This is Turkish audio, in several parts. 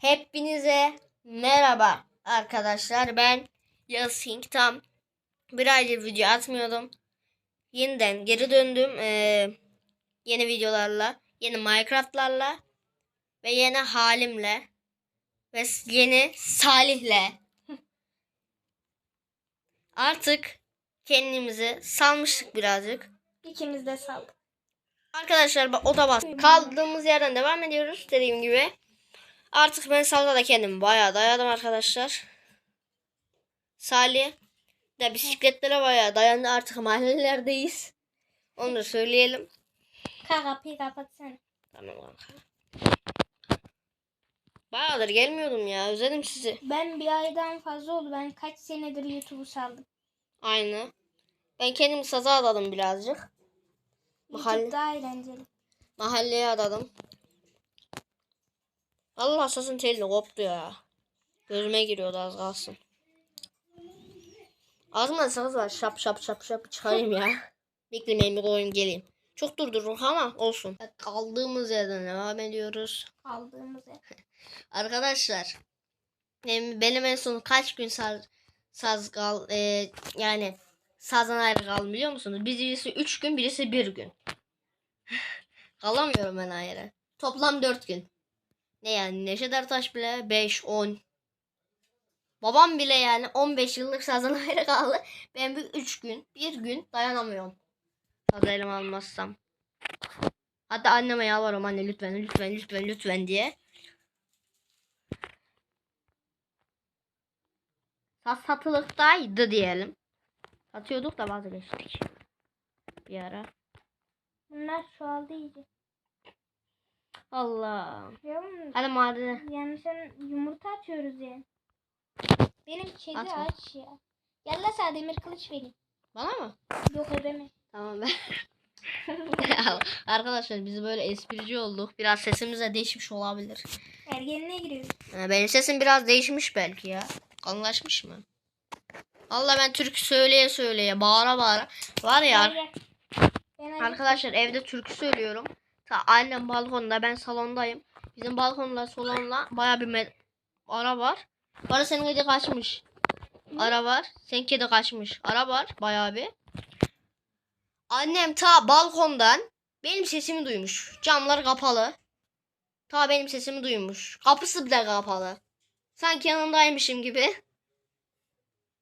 Hepinize merhaba arkadaşlar. Ben Yasin tam bir aydır video atmıyordum. Yeniden geri döndüm. Ee, yeni videolarla, yeni Minecraft'larla ve yeni halimle ve yeni Salih'le. Artık kendimizi salmıştık birazcık. İkimiz de saldık. Arkadaşlar bak oda bas. Kaldığımız yerden devam ediyoruz dediğim gibi. Artık ben salda da kendim bayağı dayadım arkadaşlar. Salih de bisikletlere bayağı dayandı artık mahallelerdeyiz. Onu da söyleyelim. Ka kapıyı kapatsana. Tamam kanka. Bayağıdır gelmiyordum ya özledim sizi. Ben bir aydan fazla oldu. Ben kaç senedir YouTube'u saldım. Aynı. Ben kendimi saza adadım birazcık. Mahalle- YouTube daha eğlenceli. Mahalleye adadım. Allah sasın telini koptu ya. Gözüme giriyordu az kalsın. Ağzımda sakız var. Şap şap şap şap çıkarayım ya. Beklemeyin bir koyayım geleyim. Çok durdurur ama olsun. Kaldığımız yerden devam ediyoruz. Kaldığımız yer. Arkadaşlar benim, benim en son kaç gün saz, saz kal e, yani sazdan ayrı kaldım biliyor musunuz? Birisi 3 gün birisi 1 gün. Kalamıyorum ben ayrı. Toplam 4 gün. Ne yani Neşet Ertaş bile 5 10 Babam bile yani 15 yıllık sazdan ayrı kaldı. Ben bir 3 gün 1 gün dayanamıyorum. Saz elime almazsam. Hatta anneme yalvarıyorum anne lütfen lütfen lütfen lütfen diye. Saz satılıktaydı diyelim. Satıyorduk da vazgeçtik. Bir ara. Bunlar çoğaldı iyice. Allah. Yavrum Hadi madene. yani sen yumurta atıyoruz ya. Benim kedi Atma. aç ya. Gel la sana demir kılıç vereyim. Bana mı? Yok ebeme. Tamam ben. Arkadaşlar biz böyle esprici olduk. Biraz sesimiz de değişmiş olabilir. Ergenliğe giriyoruz. Ha, benim sesim biraz değişmiş belki ya. Kalınlaşmış mı? Allah ben türkü söyleye söyleye bağıra bağıra. Var ya. Ben Arkadaşlar evde türkü söylüyorum. Ta annem balkonda ben salondayım. Bizim balkonla salonla baya bir ara var. Bana senin kedi kaçmış. Ara var. Senin kedi kaçmış. Ara var baya bir. Annem ta balkondan benim sesimi duymuş. Camlar kapalı. Ta benim sesimi duymuş. Kapısı bile kapalı. Sanki yanındaymışım gibi.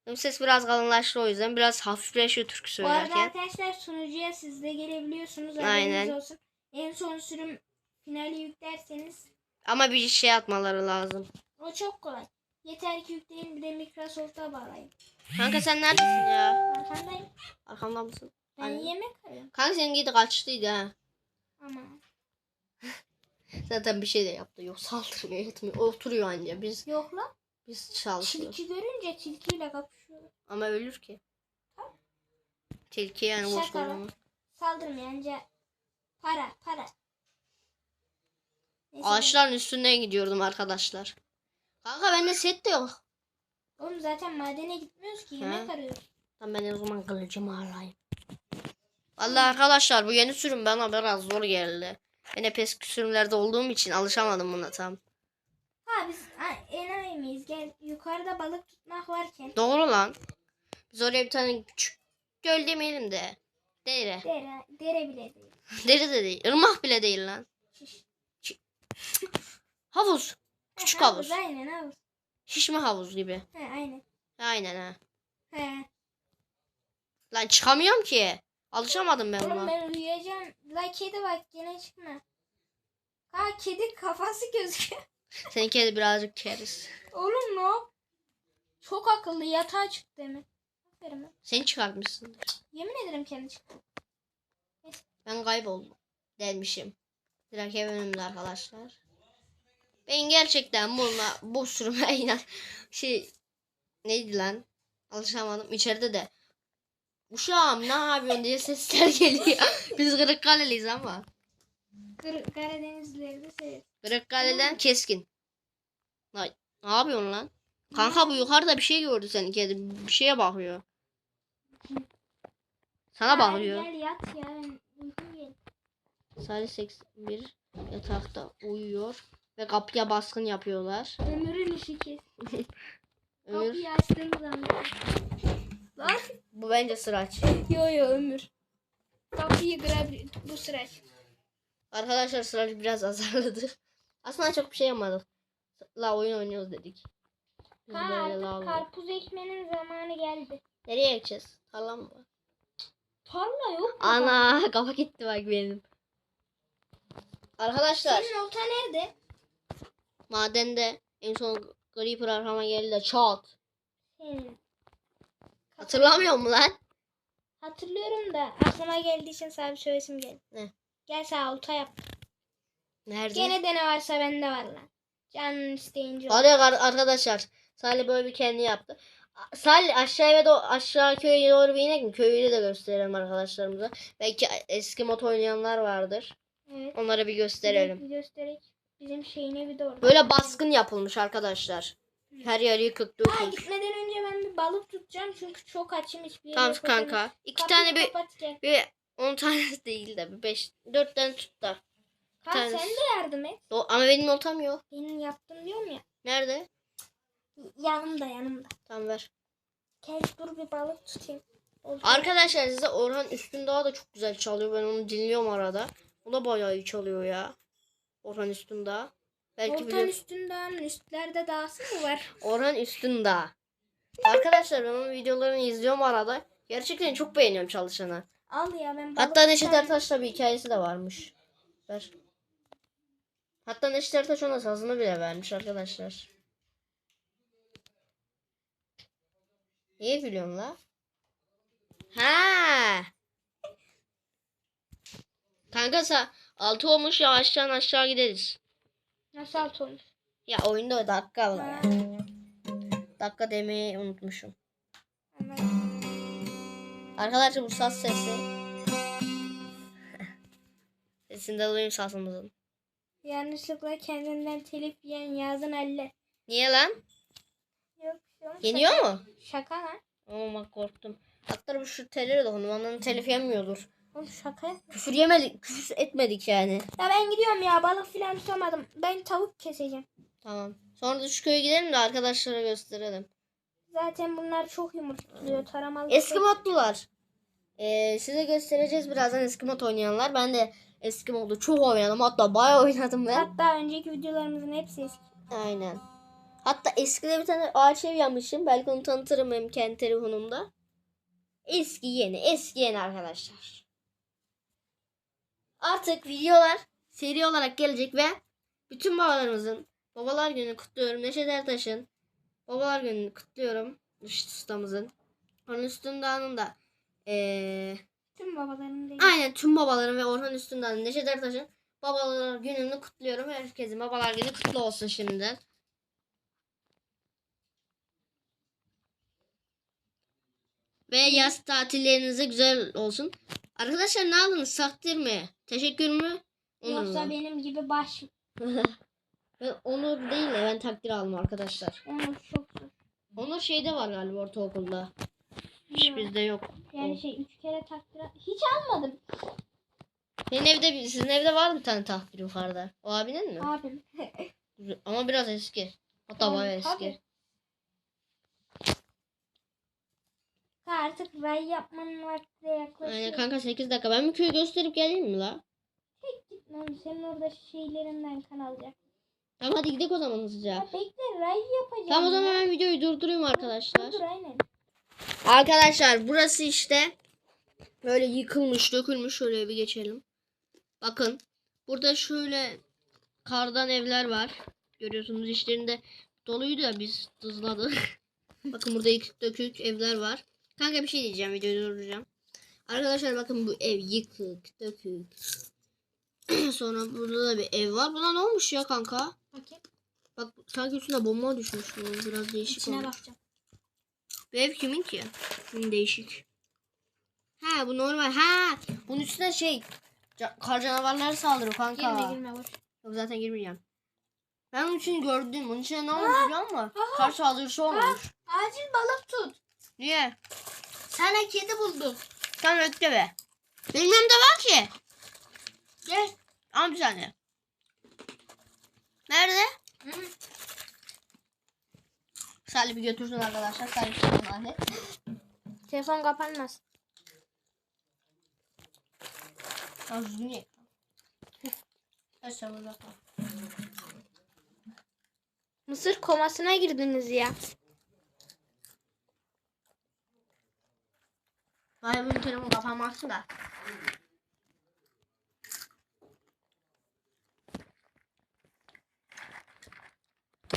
Benim ses biraz kalınlaştı o yüzden. Biraz hafifleşiyor türkü Bu arada söylerken. arkadaşlar sunucuya siz de gelebiliyorsunuz. Aynen. olsun. En son sürüm finali yüklerseniz Ama bir şey atmaları lazım. o çok kolay. Yeter ki yükleyin bir de Microsoft'a bağlayın. Kanka sen neredesin ya? Arkandayım. Arkamda mısın? Ben Aynen. yemek arıyorum. Kanka senin gidi kaçtıydı ha. Ama Zaten bir şey de yaptı. Yok saldırmıyor etmiyor. Oturuyor anca. Biz yok lan. biz çalışıyoruz. Tilki görünce tilkiyle kapışıyor. Ama ölür ki. Tilki yani boş Şaka koyamaz. Para para. Neyse, Ağaçların üstünden gidiyordum arkadaşlar. Kanka bende set de yok. Oğlum zaten madene gitmiyoruz ki yemek arıyoruz. Tamam ben o zaman kılıcımı alayım. Vallahi arkadaşlar bu yeni sürüm bana biraz zor geldi. Ben hep eski sürümlerde olduğum için alışamadım buna tam. Ha biz enayi miyiz? Gel yukarıda balık tutmak varken. Doğru lan. Biz oraya bir tane küçük göl demeyelim de. Dere. Dere, dere bile değil. Dere de değil. Irmak bile değil lan. Havuz. Küçük Ha, havuz. Aynen havuz. Şişme havuz gibi. He aynen. Aynen ha. He. Lan çıkamıyorum ki. Alışamadım ben Oğlum buna. ben uyuyacağım. La kedi bak gene çıkma. Ha kedi kafası gözüküyor. Senin kedi birazcık keriz. Oğlum ne? Çok akıllı yatağa çıktı demin. Lan. Sen çıkartmışsın. Yemin ederim kendi çıktı. Ben kayboldum. Dermişim. Direkt ev önümde arkadaşlar. Ben gerçekten buna bu sürüme inan şey neydi lan? Alışamadım. İçeride de Uşağım ne yapıyorsun diye sesler geliyor. Biz Kırıkkaleliyiz ama. Karadenizlileri de seviyor. Kırıkkale'den keskin. Ay, ne yapıyorsun lan? Kanka bu yukarıda bir şey gördü senin kedi. Bir şeye bakıyor. Sana bakıyor. Gel yat ya. Salih 81 yatakta uyuyor. Ve kapıya baskın yapıyorlar. Ömür'ün işi kes. Ömür. Kapıyı açtığımız zaman. Lan. Bu bence sıraç. Yo yo Ömür. Kapıyı kırabilir bu sıraç. Arkadaşlar sıraç biraz azarladı. Aslında çok bir şey yapmadık. La oyun oynuyoruz dedik. Biz Ha böyle la. karpuz ekmenin zamanı geldi. Nereye gideceğiz? Tarla mı var? Tarla yok mu? Ana kafa gitti bak benim. Arkadaşlar Senin olta nerede? madende en son Creeper arkama geldi de çat. Senin. Hatırlamıyor mu lan? Hatırlıyorum da aklıma geldiği için sana bir söylesim geldi. Ne? Gel sana olta yap. Nerede? Gene de ne varsa bende var lan. Canın isteyince. Hadi ar- arkadaşlar. Salih böyle bir kendi yaptı. Salih aşağıya doğru aşağı köye doğru bir inek mi? Köyü de gösterelim arkadaşlarımıza. Belki eski mod oynayanlar vardır. Evet. Onlara bir gösterelim. Bir gösterek. Bizim şeyin evi de orada. Böyle baskın yapılmış arkadaşlar. Her yer yıkık Ha dökük. gitmeden önce ben bir balık tutacağım çünkü çok açım hiçbir yere Tamam kanka. İki Kapıyı tane bir, bir 10 tane değil de bir 5 4 tane tut da. Ha sen de yardım et. Do- Ama benim oltam yok. Benim yaptım diyorum ya. Nerede? Yanımda yanımda. Tamam ver. Gel dur bir balık tutayım. Oldu. Arkadaşlar size Orhan Üstün Dağ da çok güzel çalıyor. Ben onu dinliyorum arada. O da bayağı iyi çalıyor ya. Orhan Üstün Dağ. Belki Oltan biliyor. üstünden üstlerde dağısı mı var? Orhan Üstün Dağ. Arkadaşlar ben onun videolarını izliyorum arada. Gerçekten çok beğeniyorum çalışanı. Al ya ben Hatta Neşet. Ertaş'la bir hikayesi de varmış. Ver. Hatta Neşet Ertaş ona sazını bile vermiş arkadaşlar. Niye gülüyorsun la? Ha. Kanka sa 6 olmuş yavaştan aşağı gideriz. Nasıl alt olmuş? Ya oyunda o dakika var. Ha, Dakika demeyi unutmuşum. anladım. Arkadaşlar bu saz sesi. Sesinde alayım sazımızın. Yanlışlıkla kendinden telif yiyen yazın elle. Niye lan? Yok bir şey olmaz. Yeniyor Şaka- mu? Şaka lan. Ama bak korktum. Hatta bu şu telleri dokundum. Onların telif yemiyordur. Oğlum şaka yapma. Küfür yemedik. Küfür etmedik yani. Ya ben gidiyorum ya balık filan tutamadım. Ben tavuk keseceğim. Tamam. Sonra da şu köye gidelim de arkadaşlara gösterelim. Zaten bunlar çok yumurtluyor. Taramalı. Eski modlular. Ee, size göstereceğiz birazdan eski mod oynayanlar. Ben de eski modu çok oynadım. Hatta bayağı oynadım ben. Hatta önceki videolarımızın hepsi eski. Aynen. Hatta eskide bir tane ağaç ev yapmışım. Belki onu tanıtırım hem kendi telefonumda. Eski yeni. Eski yeni arkadaşlar. Artık videolar seri olarak gelecek ve bütün babalarımızın babalar gününü kutluyorum. Neşet Ertaş'ın babalar gününü kutluyorum. Işıt ustamızın. Onun üstünden da eee Tüm babaların değil. Aynen tüm babaların ve Orhan Üstün'den Neşet Ertaş'ın babalar gününü kutluyorum. Herkesin babalar günü kutlu olsun şimdiden. Ve yaz tatillerinize güzel olsun. Arkadaşlar ne aldınız? Takdir mi? Teşekkür mü? Onur Yoksa mu? benim gibi baş ben Onur değil de ben takdir aldım arkadaşlar. Onur çok zor. Onur şeyde var galiba ortaokulda. Hiç bizde yok. Yani şey üç kere takdir hiç almadım Senin evde, sizin evde var mı bir tane takdir yukarıda? O abinin mi? abim. Ama biraz eski. Hatta bayağı eski. tabii. Artık ray yapmanın vakti yaklaşıyor. Aynen kanka 8 dakika. Ben bir köyü gösterip geleyim mi la? Gitmem senin orada şeylerinden kan alacak. Tamam hadi gidelim o zaman hızlıca. Ya bekle ray yapacağım. Tamam o zaman ben videoyu durdurayım arkadaşlar. Dur aynen. Arkadaşlar burası işte böyle yıkılmış dökülmüş şöyle bir geçelim. Bakın burada şöyle kardan evler var. Görüyorsunuz içlerinde doluydu ya biz tuzladık. bakın burada yıkık dökük evler var. Kanka bir şey diyeceğim videoyu durduracağım. Arkadaşlar bakın bu ev yıkık dökük. Sonra burada da bir ev var. Buna ne olmuş ya kanka? Bakayım. Bak sanki üstüne bomba düşmüş. bunun. Biraz değişik İçine olmuş. bakacağım. Bu ev kimin ki? Bunun değişik. Ha bu normal. Ha bunun üstüne şey ca- kar canavarları saldırıyor kanka. Girme girme boş. Yok zaten girmeyeceğim. Ben onun için gördüm. Bunun içine ne olmuş biliyor musun? Kar saldırısı olmuş. Acil balık tut. Niye? Sana kedi buldum. Sen bekle be. Benim yanımda var ki. Gel. Al bir tane. Nerede? Hı. Salih bir götürsün arkadaşlar. Salih normalde. Telefon kapanmaz. Ağzını yek. Mısır komasına girdiniz ya. Vay benim telefon kapanmazsın da.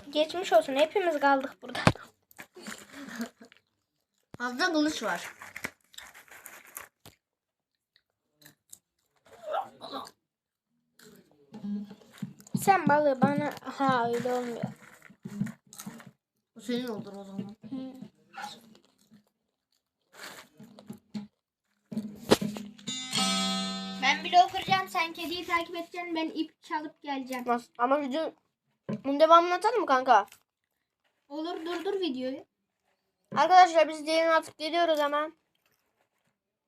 Geçmiş olsun. Hepimiz kaldık burada. Fazla kılıç var. Sen balığı bana... Ha öyle olmuyor. Bu senin olur o zaman. Ben blok kıracağım. Sen kediyi takip edeceksin. Ben ip çalıp geleceğim. Nasıl? Ama video bunun devamını atalım mı kanka? Olur durdur videoyu. Arkadaşlar biz diğerini atıp geliyoruz hemen.